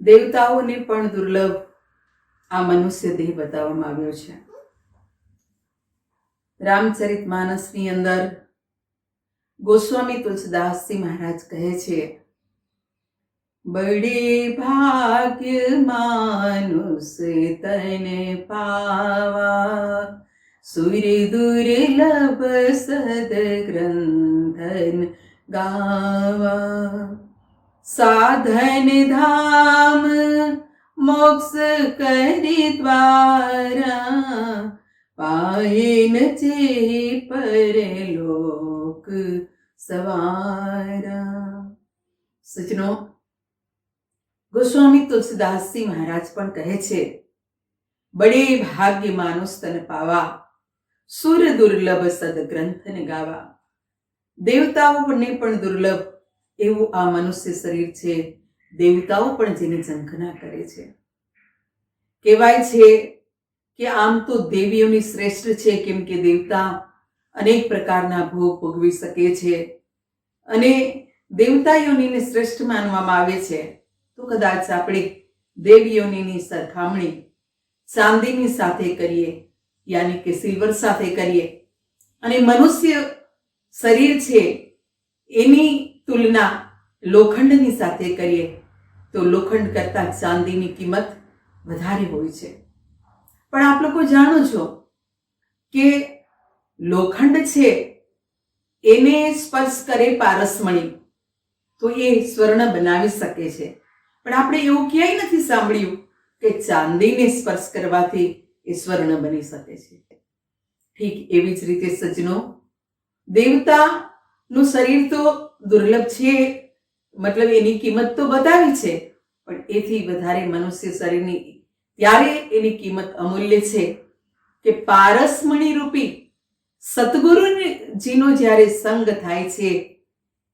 દેવતાઓને પણ દુર્લભ આ મનુષ્ય દેહ બતાવવામાં આવ્યો છે. રામચરિત માનસની અંદર ગોસ્વામી તુલસીદાસજી મહારાજ કહે છે બડે ભાગ્ય માનુષ તને પાવા સૂર્ય દુર્લભ સદ ગ્રંથન ગાવા. સાધન ધામ મોક્ષ કરી દ્વારા પાયન જે પરલોક સવારા સજનો ગોસ્વામી તુલસીદાસજી મહારાજ પણ કહે છે, બડે ભાગ્ય માનુસ તન પાવા, સુર દુર્લભ સદ ગ્રંથને ગાવા. દેવતાઓને પણ દુર્લભ એવું આ મનુષ્ય શરીર છે, દેવતાઓ પણ જેની ઝંખના કરે છે. કહેવાય છે કે આમ તો દેવીઓની શ્રેષ્ઠ છે, કેમ કે દેવતા અનેક પ્રકારના ભોગ ભોગવી શકે છે અને દેવતાઓનીને શ્રેષ્ઠ માનવામાં આવે છે. તો કદાચ આપણે દેવીઓની સરખામણી ચાંદીની સાથે કરીએ, યાની કે સિલ્વર સાથે કરીએ. અને મનુષ્ય શરીર છે, એની તુલના લોખંડની સાથે કરીએ, તો લોખંડ કરતાં ચાંદીની કિંમત વધારે હોય છે. પણ આપ લોકો જાણો છો કે લોખંડ છે, એને સ્પર્શ કરે પારસમણી, તો એ સ્વર્ણ બનાવી શકે છે. પણ આપણે એવું ક્યાંય નથી સાંભળ્યું કે ચાંદીને સ્પર્શ કરવાથી એ સ્વર્ણ બની શકે છે. ઠીક એવી જ રીતે સજનો દેવતાનું શરીર તો દુર્લભ છે, મતલબ એની કિંમત તો બતાવી છે, પણ એથી વધારે મનુષ્ય શરીરની ત્યારે એની કિંમત અમૂલ્ય છે કે પારસમણી રૂપી સદગુરુજીનો જ્યારે સંગ થાય છે,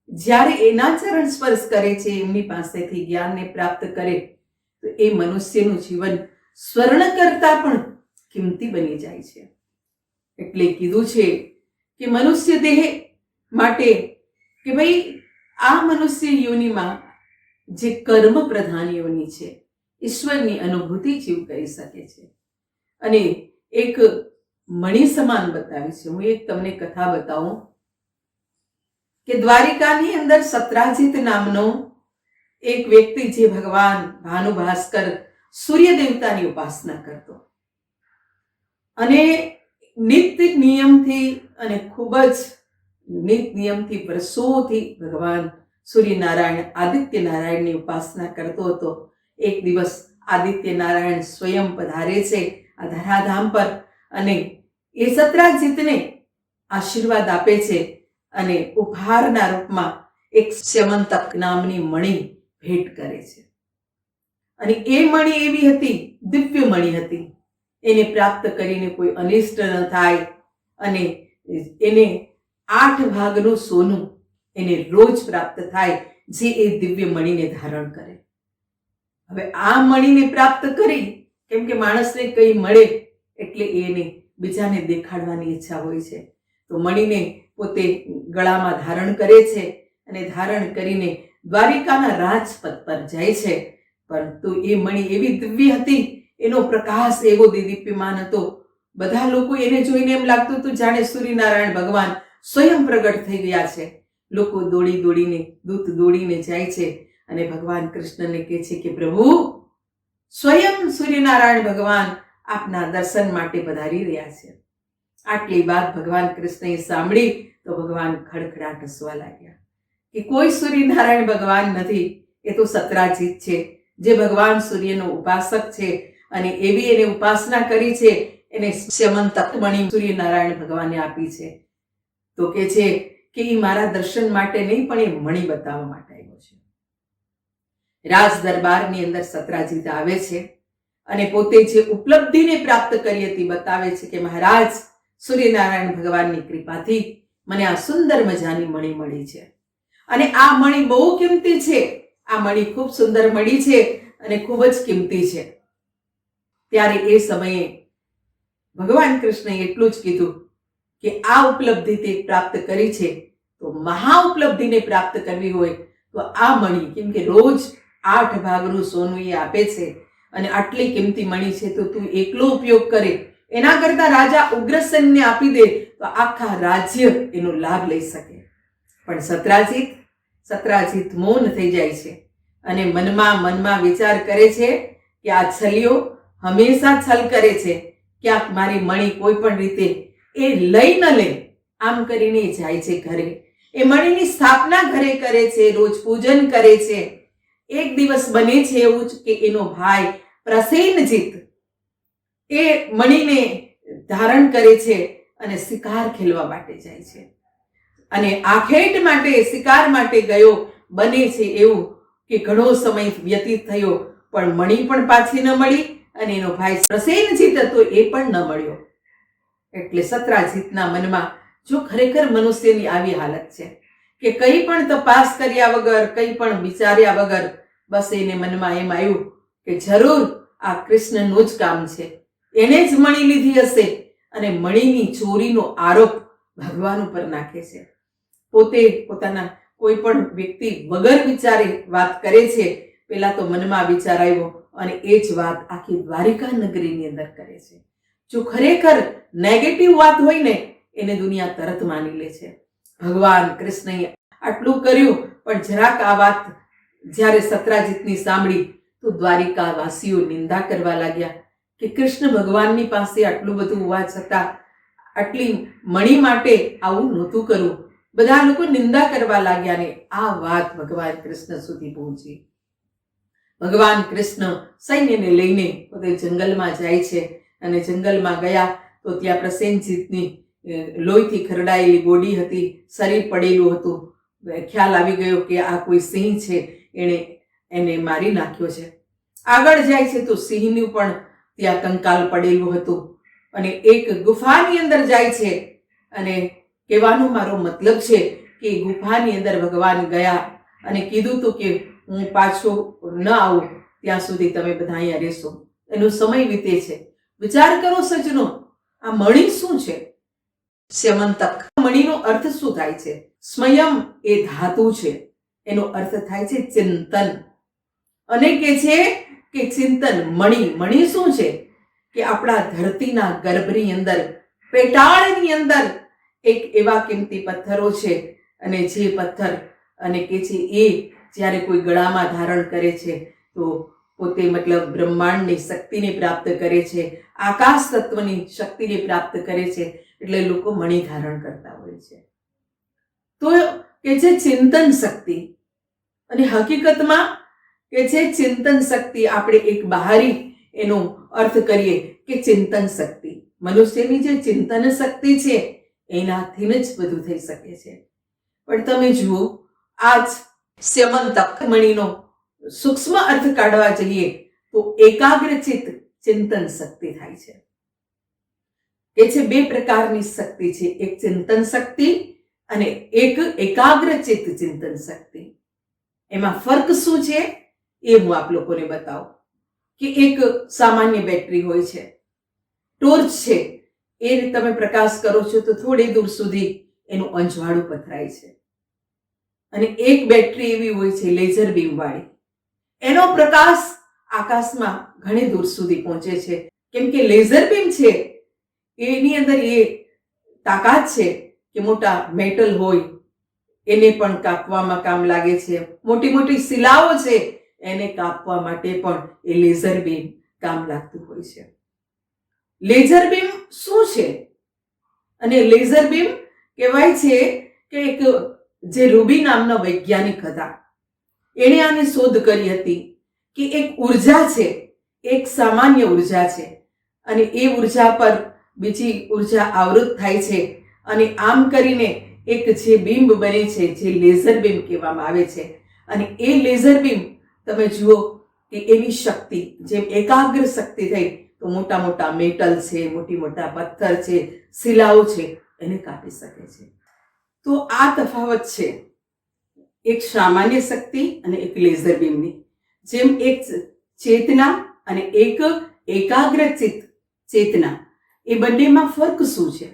જ્યારે એના ચરણ સ્પર્શ કરે છે, એમની પાસેથી જ્ઞાનને પ્રાપ્ત કરે, તો એ મનુષ્યનું જીવન સ્વર્ણ કરતા પણ કિંમતી બની જાય છે. એટલે કીધું છે કે મનુષ્ય દેહ માટે કે ભાઈ, આ મનુષ્ય યોનિમાં જે કર્મ પ્રધાન યોનિ છે, ઈશ્વરની અનુભૂતિ જીવ કરી શકે છે. અને એક મણિ સમાન બતાવી છે. હું એક તમને કથા બતાવું. કે દ્વારિકાની અંદર સત્રાજીત નામનો એક વ્યક્તિ જે ભગવાન ભાનુ ભાસ્કર સૂર્ય દેવતાની ઉપાસના કરતો. અને નિત્ય નિયમથી અને ખૂબ જ નિત નિયમથી વર્ષોથી ભગવાન સૂર્યનારાયણ આદિત્ય નારાયણની ઉપાસના કરતો હતો. એક દિવસ આદિત્ય નારાયણ સ્વયં પધારે છે આ ધરાધામ પર અને એ સત્રાજીતને આશીર્વાદ આપે છે અને ઉપહારના રૂપમાં એક સ્યમંતક નામની મણી ભેટ કરે છે. અને એ મણી એવી હતી, દિવ્ય મણી હતી. એને પ્રાપ્ત કરીને કોઈ અનિષ્ટ ન થાય અને એને આઠ ભાગનું સોનું એને રોજ પ્રાપ્ત થાય જે એ દિવ્ય મણીને ધારણ કરે. હવે આ મણીને પ્રાપ્ત કરી, કેમ કે માણસને કંઈ મળે એટલે એને બીજાને દેખાડવાની ઈચ્છા હોય છે. તો મણીને પોતે ગળામાં ધારણ કરે છે અને ધારણ કરીને દ્વારિકાના રાજપથ પર જાય છે. પરંતુ એ મણી એવી દિવ્ય હતી, એનો પ્રકાશ એવો દીદીપ્યમાન હતો. બધા લોકો એને જોઈને એમ લાગતું હતું, જાણે સૂર્યનારાયણ ભગવાન સ્વયં પ્રગટ થઈ ગયા છે. લોકો દોડી દોડીને, દૂત દોડીને જાય છે અને ભગવાન કૃષ્ણને કહે છે કે, પ્રભુ, સ્વયં સૂર્યનારાયણ ભગવાન આપના દર્શન માટે પધારી રહ્યા છે. આટલી વાત ભગવાન કૃષ્ણએ સાંભળી તો ભગવાન ખડખડાટ હસવા લાગ્યા કે, કોઈ સૂર્યનારાયણ ભગવાન નથી. એ તો સતરાજીત છે, જે ભગવાન સૂર્યનો ઉપાસક છે અને એવી એને ઉપાસના કરી છે. એને શ્યમન તકમણી સૂર્યનારાયણ ભગવાને આપી છે. તો કે છે કે એ મારા દર્શન માટે નહીં, પણ એ મણી બતાવવા માટે આવ્યો છે. રાજ દરબારની અંદર સતરાજીત આવે છે અને પોતે જે ઉપલબ્ધિને પ્રાપ્ત કરી હતી બતાવે છે કે મહારાજ, સૂર્યનારાયણ ભગવાનની કૃપાથી મને આ સુંદર મજાની મણી મળી છે. અને આ મણી બહુ કિંમતી છે. આ મણી ખૂબ સુંદર મળી છે અને ખૂબ જ કિંમતી છે. ત્યારે એ સમયે ભગવાન કૃષ્ણએ એટલું જ કીધું કે આ ઉપલબ્ધિ તે પ્રાપ્ત કરી છે, તો મહા ઉપલબ્ધિને પ્રાપ્ત કરવી હોય તો આ મણી, કેમ કે રોજ આઠ ભાગનું સોનું એ આપે છે અને આટલી કિંમતી મણી છે તો તું એકલો ઉપયોગ કરે. એના કરતાં રાજા ઉગ્રસેનને આપી દે તો આખા રાજ્ય એનો લાભ લઈ શકે. પણ સત્રાજીત સત્રાજીત મૌન થઈ જાય છે અને મનમાં મનમાં વિચાર કરે છે કે આ છલીઓ હંમેશા છલ કરે છે. ક્યાંક મારી મણી કોઈ પણ રીતે એ લઈ ન લે. આમ કરીને જાય છે ઘરે. એ મણીની સ્થાપના ઘરે કરે છે, રોજ પૂજન કરે છે. એક દિવસ બને છે એવું જ કે એનો ભાઈ પ્રસેનજીત એ મણીને ધારણ કરે છે અને શિકાર ખેલવા માટે જાય છે. અને આખેટ માટે, શિકાર માટે ગયો, બને છે એવું કે ઘણો સમય વ્યતીત થયો. પણ મણી પણ પાછી ન મળી અને એનો ભાઈ પ્રસેનજીત હતો એ પણ ન મળ્યો. એટલે સત્રાજીતના મનમાં જો ખરેખર મનુષ્યની આવી હાલત છે કે કંઈ પણ તપાસ કર્યા વગર, કંઈ પણ વિચાર્યા વગર બસ એને મનમાં એમ આવ્યું કે જરૂર આ કૃષ્ણનું જ કામ છે. એને જ મણી લીધી હશે અને મણીની ચોરીનો આરોપ ભગવાન ઉપર નાખે છે. પોતે પોતાના કોઈ પણ વ્યક્તિ વગર વિચારે વાત કરે છે, પેલા તો મનમાં વિચાર આવ્યો અને એ જ વાત આખી દ્વારિકા નગરીની અંદર કરે છે. જો ખરેખર નેગેટિવ વાત હોય ને, એને દુનિયા તરત માની લે છે. ભગવાન કૃષ્ણએ આટલું કર્યું, પણ જરાક આ વાત જ્યારે સત્રાજીતની સાંભળી, તો દ્વારિકા વાસીઓ નિંદા કરવા લાગ્યા કે કૃષ્ણ ભગવાનની પાસે આટલું બધું હોવા છતાં આટલી મણી માટે આવું નહોતું કરવું. બધા લોકો નિંદા કરવા લાગ્યા ને આ વાત ભગવાન કૃષ્ણ સુધી પહોંચી. ભગવાન કૃષ્ણ સૈન્યને લઈને પોતે જંગલમાં જાય છે. અને જંગલમાં ગયા તો ત્યાં પ્રસેનજીતની લોહીથી ખરડાયેલી બોડી હતી, શરીર પડેલું હતું. ખ્યાલ આવી ગયો કે આ કોઈ સિંહ છે, એણે એને મારી નાખ્યો છે. આગળ જાય છે તો સિંહનું પણ ત્યાં કંકાલ પડેલું હતું. અને એક ગુફાની અંદર જાય છે અને કહેવાનો મારો મતલબ છે કે ગુફાની અંદર ભગવાન ગયા અને કીધું તું કે હું પાછો ન આવું, ત્યાં સુધી તમે બધા અહીંયા રહેશો. એનો સમય વીતે છે. વિચાર કરો સજનો આ મણી શું છે? સ્યમંતક. મણીનો અર્થ શું થાય છે? સ્વયં એ ધાતુ છે. એનો અર્થ થાય છે ચિંતન. અને કે છે કે ચિંતન મણી. મણી શું છે? કે આપણા ધરતીના ગર્ભની અંદર, પેટાળની અંદર એક એવા કિંમતી પથ્થરો છે. અને જે પથ્થર, અને કે છે એ જ્યારે કોઈ ગળામાં ધારણ કરે છે, તો પોતે મતલબ બ્રહ્માંડની શક્તિને પ્રાપ્ત કરે છે, આકાશ તત્વની શક્તિને પ્રાપ્ત કરે છે, એટલે લોકો મણી ધારણ કરતા હોય છે. તો કે છે ચિંતન શક્તિ. અને હકીકતમાં કે છે ચિંતન શક્તિ, આપણે એક બહારી એનો અર્થ કરીએ કે ચિંતન શક્તિ. મનુષ્યની જે ચિંતન શક્તિ છે, એનાથી જ બધું થઈ શકે છે. પણ તમે જુઓ, આજ સ્યમન મણીનો સૂક્ષ્મ અર્થ કાઢવા જઈએ તો એકાગ્રચિત ચિંતન શક્તિ થાય છે. એ છે બે પ્રકારની શક્તિ છે. એક ચિંતન શક્તિ અને એક એકાગ્રચિત ચિંતન શક્તિ. એમાં ફર્ક શું છે? એ હું આપ લોકોને બતાવું. કે એક સામાન્ય બેટરી હોય છે. ટોર્ચ છે. એ તમે પ્રકાશ કરો છો તો થોડી દૂર સુધી એનું અંજવાળું પથરાય છે. અને એક બેટરી એવી હોય છે, લેઝર બીમ વાળી એનો પ્રકાશ આકાશમાં ઘણી દૂર સુધી પહોંચે છે. કેમ કે લેઝર બીમ છે, એની અંદર એ તાકાત છે કે મોટા મેટલ હોય, એને પણ કાપવામાં કામ લાગે છે. મોટી મોટી શિલાઓ છે, એને કાપવા માટે પણ એ લેઝર બીમ કામ લાગતું હોય છે. લેઝર બીમ શું છે? અને લેઝર બીમ કહેવાય છે કે એક જે રૂબી નામનો વૈજ્ઞાનિક હતા. એણે આની શોધ કરી હતી કે એક ઊર્જા છે, એક સામાન્ય ઊર્જા છે. અને એ ઊર્જા પર બીજી ઊર્જા આવૃત થાય છે અને આમ કરીને એક જે બિંબ બને છે, જે લેઝર બીમ કહેવામાં આવે છે. અને એ લેઝર બીમ તમે જુઓ કે એની શક્તિ, જેમ એકાગ્ર શક્તિ થઈ, તો મોટા મોટા મેટલ છે, મોટી મોટા પથ્થર છે, શિલાઓ છે, એને કાપી શકે છે. તો આ તફાવત છે. એક સામાન્ય શક્તિ અને એક લેઝર બીમની જેમ એક ચેતના અને એક એકાગ્રચિત ચેતના. એ બંનેમાં ફરક શું છે?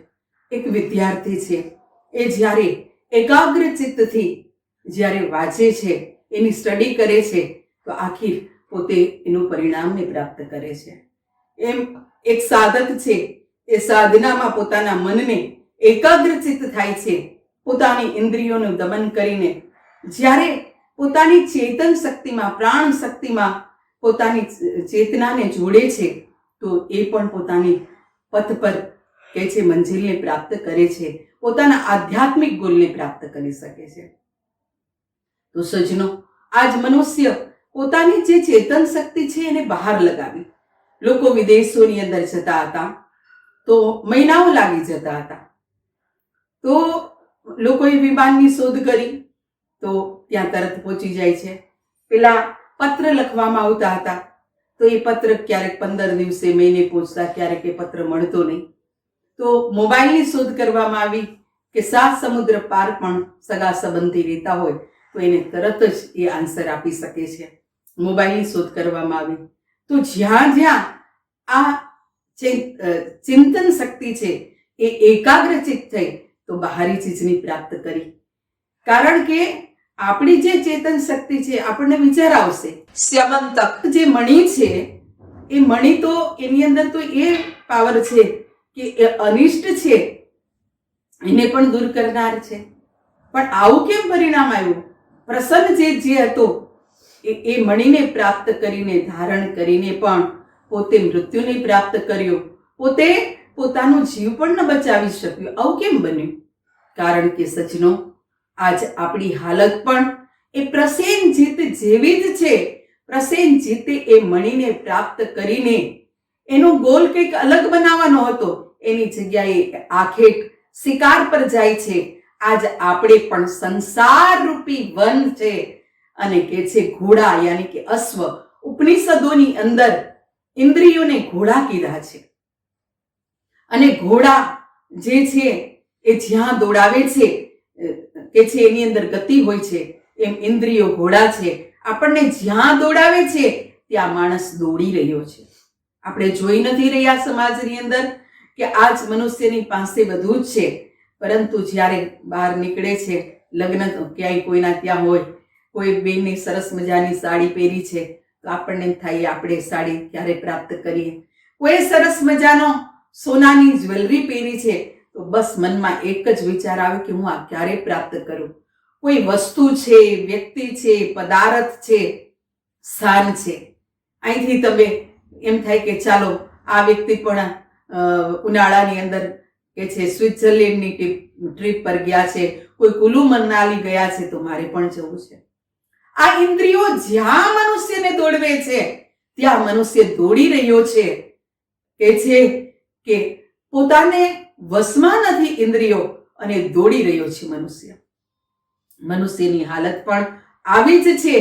એક વિદ્યાર્થી છે. એ જ્યારે એકાગ્રચિત્તથી જ્યારે વાંચે છે, એની સ્ટડી કરે છે, તો આખી પોતે એનું પરિણામને પ્રાપ્ત કરે છે. એમ એક સાધક છે. એ સાધનામાં પોતાના મનને એકાગ્રચિત થાય છે. પોતાની ઇન્દ્રિયોનું દમન કરીને જ્યારે પોતાની ચેતન શક્તિમાં, પ્રાણ શક્તિમાં પોતાની ચેતનાને જોડે છે, તો એ પણ પોતાની પથ પર કે છે મંજિલને પ્રાપ્ત કરે છે, પોતાના આધ્યાત્મિક ગોલને પ્રાપ્ત કરી શકે છે. તો સજનો આજ મનુષ્ય પોતાની જે ચેતન શક્તિ છે એને બહાર લગાવી. લોકો વિદેશોની અંદર જતા હતા, તો મહિનાઓ લાગી જતા હતા. તો લોકોએ વિમાનની શોધ કરી તો ત્યાં તરત પહોંચી જાય છે. પેલા પત્ર લખવામાં આવતા હતા. તો એ પત્ર ક્યારેક પંદર દિવસે, મહિને પહોંચતા, ક્યારેક એ પત્ર મળતો નહીં. તો મોબાઈલની શોધ કરવામાં આવી કે સાત સમુદ્ર પાર પણ સગા સંબંધી રહેતા હોય, તો એને તરત જ એ આન્સર આપી શકે છે. મોબાઈલની શોધ કરવામાં આવી. તો જ્યાં જ્યાં આ ચિંતન શક્તિ છે, એ એકાગ્રચિત થઈ, તો બહારી ચીજની પ્રાપ્ત કરી. કારણ કે આપણી જે ચેતન શક્તિ છે આપણને વિચાર આવશે. સ્યમંતક. જે મણી છે એ મણી તો એની અંદર તો એ પાવર છે કે એ અનિષ્ટ છે એને પણ દૂર કરનાર છે. પણ આવું કેમ પરિણામ આવ્યું? પ્રસન્ન જે જે હતો એ એ મણીને પ્રાપ્ત કરીને ધારણ કરીને પણ પોતે મૃત્યુને પ્રાપ્ત કર્યો. પોતે પોતાનો જીવ પણ ન બચાવી શક્યો. આવું કેમ બન્યું? કારણ કે સજનો આજ આપણી હાલત પણ એ પ્રસેન જીત જેવી જ છે. પ્રસેન જીતે એ મણીને પ્રાપ્ત કરીને એનો ગોલ કંઈક અલગ બનાવવાનો હતો. એની જગ્યાએ આખેટ શિકાર પર જાય છે. આજ આપણે પણ સંસાર રૂપી વન છે અને કે છે ઘોડા યાની કે અશ્વ ઉપનિષદોની અંદર ઇન્દ્રિયોને ઘોડા કીધા છે. અને ઘોડા જે છે એ જ્યાં દોડાવે છે કે છે એની અંદર ગતિ હોય છે, એમ ઇન્દ્રિયો ઘોડા છે, આપણને જ્યાં દોડાવે છે, ત્યાં માણસ દોડી રહ્યો છે. આપણે જોઈ નથી રહ્યા સમાજની અંદર કે આજ મનુષ્યની પાસે બધું જ છે, પરંતુ જ્યારે બહાર નીકળે છે, લગ્ન ક્યાંય કોઈના ત્યાં હોય, કોઈ બેનની સરસ મજાની સાડી પહેરી છે, તો આપણને થાય, આપણે સાડી ક્યારે પ્રાપ્ત કરીએ? કોઈ સરસ મજાનો સોનાની જ્વેલરી પહેરી છે તો બસ મનમાં એક જ વિચાર આવે કે હું આ ક્યારે પ્રાપ્ત કરું? કોઈ વસ્તુ છે, વ્યક્તિ છે, પદાર્થ છે, સ્થાન છે. અહીંથી તમે એમ થાય કે ચાલો, આ વ્યક્તિ પણ ઉનાળાની અંદર કે છે, સ્વિટ્ઝરલેન્ડની ટ્રીપ પર ગયા છે, કોઈ કુલુ મનાલી ગયા છે, તો મારે પણ જવું છે. આ ઇન્દ્રિયો જ્યાં મનુષ્યને દોડવે છે, ત્યાં મનુષ્ય દોડી રહ્યો છે. કે છે કે પોતાને વશમાં નથી ઇન્દ્રિયો અને દોડી રહ્યો છે મનુષ્ય. મનુષ્યની હાલત પણ આવી જ છે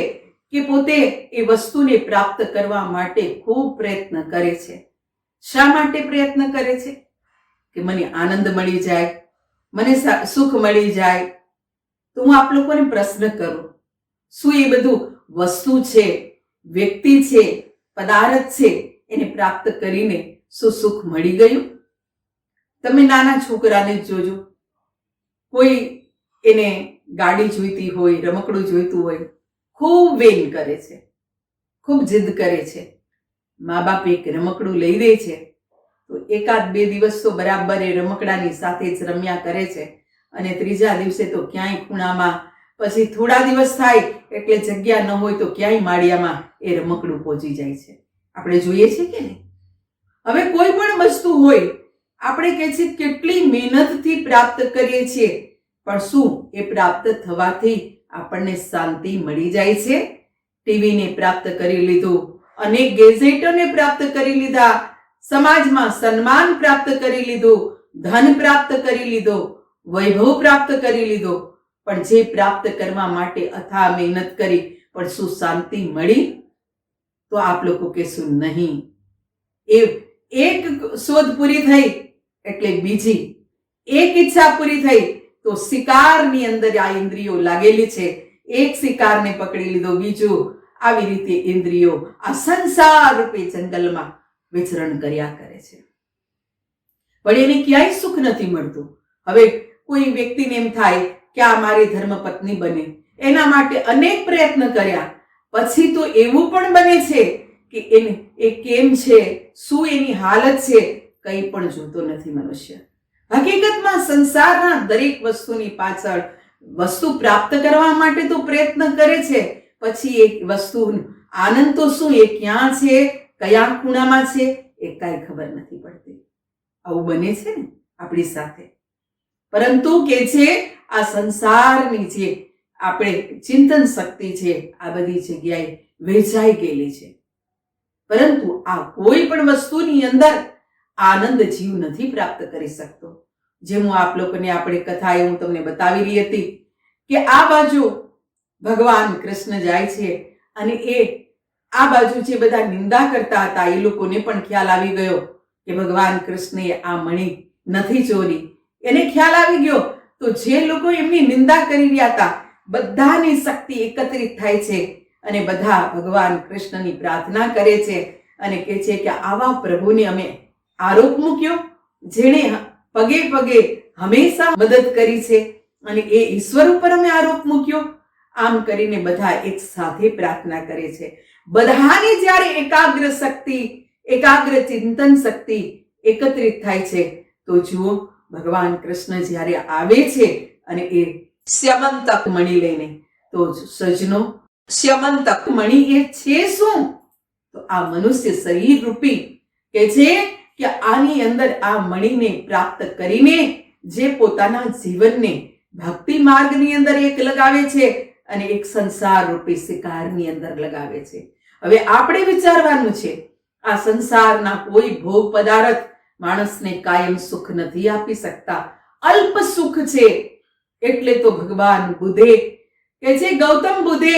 કે પોતે એ વસ્તુને પ્રાપ્ત કરવા માટે ખૂબ પ્રયત્ન કરે છે. શા માટે પ્રયત્ન કરે છે? કે મને આનંદ મળી જાય, મને સુખ મળી જાય. તો હું આપ લોકોને પ્રશ્ન કરું, શું એ બધું વસ્તુ છે, વ્યક્તિ છે, પદાર્થ છે, એને પ્રાપ્ત કરીને શું સુખ મળી ગયું? તમે નાના છોકરાને જ જોજો. કોઈ એને ગાડી જોઈતી હોય, રમકડું જોઈતું હોય, ખૂબ વેન કરે છે. ખૂબ જીદ કરે છે. મા બાપ એક રમકડું લઈ દે છે. તો એકાદ બે દિવસ તો બરાબર એ રમકડાની સાથે જ રમ્યા કરે છે. અને ત્રીજા દિવસે તો ક્યાંય ખૂણામાં, પછી થોડા દિવસ થાય એટલે જગ્યા ન હોય તો ક્યાંય માળિયામાં એ રમકડું પહોંચી જાય છે. આપણે જોઈએ છે કે નહીં? હવે કોઈ પણ વસ્તુ હોય આપણે કહે છે કેટલી મહેનતથી પ્રાપ્ત કરીએ છીએ. પણ શું એ પ્રાપ્ત થવાથી આપણને શાંતિ મળી જાય છે? ટીવીને પ્રાપ્ત કરી લીધું, અનેક ગેઝેટોને પ્રાપ્ત કરી લીધા, સમાજમાં સન્માન પ્રાપ્ત કરી લીધું, ધન પ્રાપ્ત કરી લીધો, વૈભવ પ્રાપ્ત કરી લીધો. પણ જે પ્રાપ્ત કરવા માટે અથા મહેનત કરી, પણ શું શાંતિ મળી? તો આપ લોકો કહેશું નહીં. એ એક શોધ પૂરી થઈ એટલે બીજી એક ઈચ્છા પૂરી થઈ તો શિકારની અંદર આ ઇન્દ્રિયો લાગેલી છે. એક શિકારને પકડી લીધો, બીજું આવી રીતે ઇન્દ્રિયો આ સંસાર રૂપે જંગલમાં વિચરણ કર્યા કરે છે. પણ એને ક્યાંય સુખ નથી મળતું. હવે કોઈ વ્યક્તિને એમ થાય કે આ મારી ધર્મપત્ની બને. એના માટે અનેક પ્રયત્ન કર્યા. પછી તો એવું પણ બને છે કે એને એ કેમ છે? શું એની હાલત છે? કંઈ પણ જોતો નથી મનુષ્ય. હકીકતમાં સંસારના દરેક વસ્તુની પાછળ વસ્તુ પ્રાપ્ત કરવા માટે તો પ્રયત્ન કરે છે, પછી એ વસ્તુ આનંદ તો શું, એ ક્યાં છે, કયા ખૂણામાં છે, એ કાંઈ ખબર નથી પડતી. આવું બને છે ને આપણી સાથે? પરંતુ કે છે, આ સંસારની જે આપણે ચિંતન શક્તિ છે, આ બધી જગ્યાએ વેચાઈ ગયેલી છે. પરંતુ આ કોઈ પણ વસ્તુની અંદર આનંદ જીવ નથી પ્રાપ્ત કરી શકતો. જે હું આપ લોકોને આપણે કથા એ હું તમને બતાવી રહી હતી કે આ બાજુ ભગવાન કૃષ્ણ જાય છે અને એ આ બાજુ જે બધા નિંદા કરતા હતા એ લોકોને પણ ખ્યાલ આવી ગયો કે ભગવાન કૃષ્ણે આ મણી નથી ચોરી. એને ખ્યાલ આવી ગયો તો જે લોકો એમની નિંદા કરી રહ્યા હતા બધાની શક્તિ એકત્રિત થાય છે અને બધા ભગવાન કૃષ્ણની પ્રાર્થના કરે છે અને કહે છે કે આવા પ્રભુને અમે આરોપ મૂક્યો, જેણે પગે પગે હંમેશા મદદ કરી છે અને એ ઈશ્વર ઉપર અમે આરોપ મૂક્યો. આમ કરીને બધા એક સાથે પ્રાર્થના કરે છે. બધાની જ્યારે એકાગ્ર શક્તિ, એકાગ્ર ચિંતન શક્તિ એકત્રિત થાય છે, તો જુઓ, ભગવાન કૃષ્ણ જ્યારે આવે છે અને એ સ્યમંતક મણી લઈને, તો સજનો સ્યમંતક મણી એ છે શું? તો આ મનુષ્ય શરીર રૂપી કે છે? કે આની અંદર આ મણીને પ્રાપ્ત કરીને જે પોતાના જીવનને ભક્તિ માર્ગની અંદર એક લગાવે છે અને એક સંસાર રૂપી શિકારની અંદર લગાવે છે. હવે આપણે વિચારવાનું છે, આ સંસારના કોઈ ભોગ પદાર્થ માણસને કાયમ સુખ નથી આપી શકતા. અલ્પ સુખ છે, એટલે તો ભગવાન બુધે કે જે ગૌતમ બુધે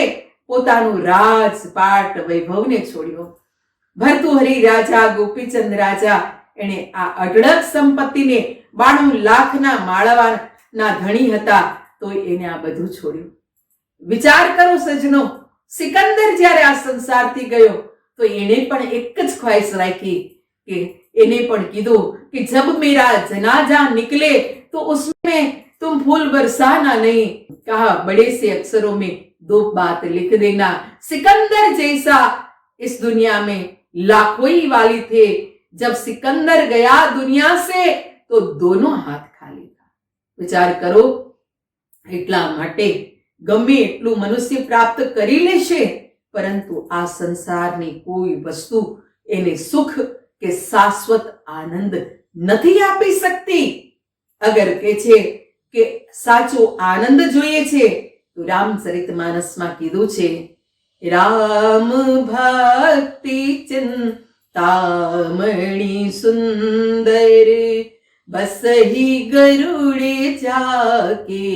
પોતાનું રાજપાટ વૈભવને છોડ્યો. ભર્તુહરી રાજા ગોપીચંદ રાજા એણે આ અઢળક સંપત્તિને બાણું લાખના માળવાના ધણી હતા તો એને આ બધું છોડ્યું વિચાર કરો સજનો સિકંદર જ્યારે આ સંસારથી ગયો તો એણે પણ એક જ ખ્વાહિશ રાખી કે એને પણ કીધું કે જબ મેરા જનાજા નિકલે તો उसमें तुम फूल बरसाना नहीं कहा बड़े से अक्षरों में दो बात लिख देना सिकंदर जैसा इस दुनिया में लाखों ही वाली थे जब सिकंदर गया दुनिया से तो दोनों हाथ खाली था વિચાર કરો એટલા માટે ગમે એટલું મનુષ્ય પ્રાપ્ત કરી લેશે પરંતુ આ સંસારની કોઈ વસ્તુ એને સુખ કે શાશ્વત આનંદ નથી આપી શકતી અગર કે છે કે સાચો આનંદ જોઈએ છે તો રામચરિત માનસમાં કીધું છે રામ ભક્તિ ચિંતામણી સુંદર બસ હી ગરુડે જાકે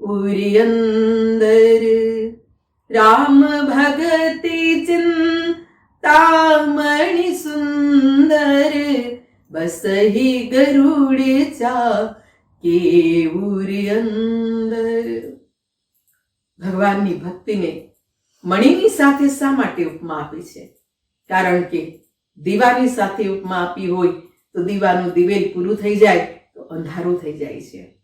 ઉરી અંદર રામ ભગતિ ચિંતામણી સુંદર બસ હી ગરુડે જાકે મણીની સાથે શા માટે ઉપમા આપી છે? કારણ કે દીવાની સાથે ઉપમા આપી હોય તો દીવાનું દિવેલ પૂરું થઈ જાય, તો અંધારું થઈ જાય છે.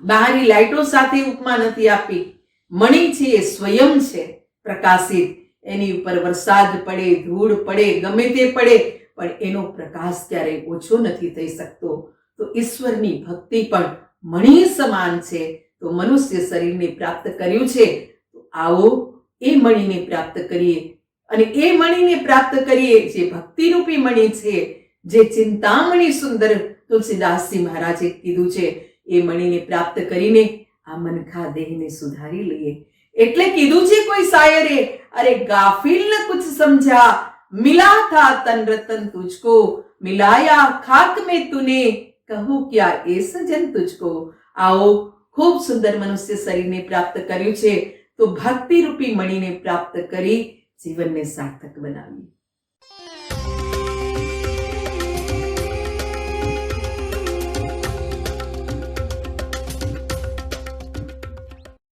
બહારની લાઈટો સાથે ઉપમા નથી આપી. મણી છે એ સ્વયં છે, પ્રકાશિત. એની ઉપર વરસાદ પડે, ધૂળ પડે, ગમે તે પડે, પણ એનો પ્રકાશ ક્યારેય ઓછો નથી થઈ શકતો. તો ઈશ્વરની ભક્તિ પણ મણી સમાન છે. તો મનુષ્ય શરીરને પ્રાપ્ત કર્યું છે. તો આવો એ મણીને પ્રાપ્ત કરીએ. અને એ મણીને પ્રાપ્ત કરીએ, જે ભક્તિરૂપી મણી છે, જે ચિંતામણી સુંદર તુલસીદાસજી મહારાજે કીધું છે, એ મણીને પ્રાપ્ત કરીને આ મનખા દેહને સુધારી લઈએ. એટલે કીધું છે કોઈ શાયરે અરે ગાફિલ ન કુછ સમજા, મિલા થા તન રતન તુજકો, મિલાયા ખાક મે તુને, કહું ક્યા એ સજન તુજકો. આવો ખૂબ સુંદર મનુષ્ય શરીરને પ્રાપ્ત કર્યું છે. તો ભક્તિ રૂપી મણીને પ્રાપ્ત કરી જીવનને સાર્થક બનાવીએ.